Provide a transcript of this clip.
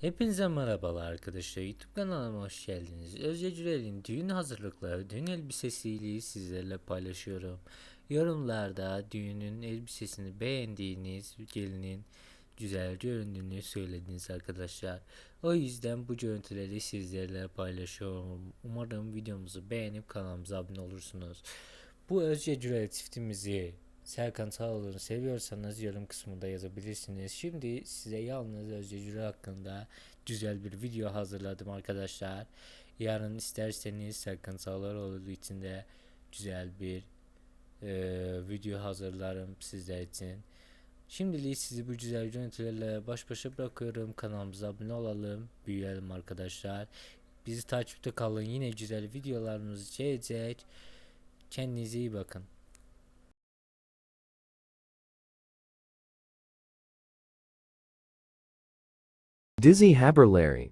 Hepinize merhabalar arkadaşlar. YouTube kanalıma hoş geldiniz. Özce Cürel'in düğün hazırlıkları, düğün elbisesiyle sizlerle paylaşıyorum. Yorumlarda düğünün elbisesini beğendiğiniz gelinin güzel göründüğünü söylediniz arkadaşlar. O yüzden bu görüntüleri sizlerle paylaşıyorum. Umarım videomuzu beğenip kanalımıza abone olursunuz. Bu Özce Cürel çiftimizi Serkan Sağol'unu seviyorsanız yorum kısmında yazabilirsiniz. Şimdi size yalnız Özce Cürel hakkında güzel bir video hazırladım arkadaşlar. Yarın isterseniz Serkan Sağoloğlu için de güzel bir e, video hazırlarım sizler için. Şimdilik sizi bu güzel görüntülerle baş başa bırakıyorum. Kanalımıza abone olalım, büyüyelim arkadaşlar. Bizi takipte kalın. Yine güzel videolarımız gelecek. Kendinize iyi bakın. Dizzy Haberlary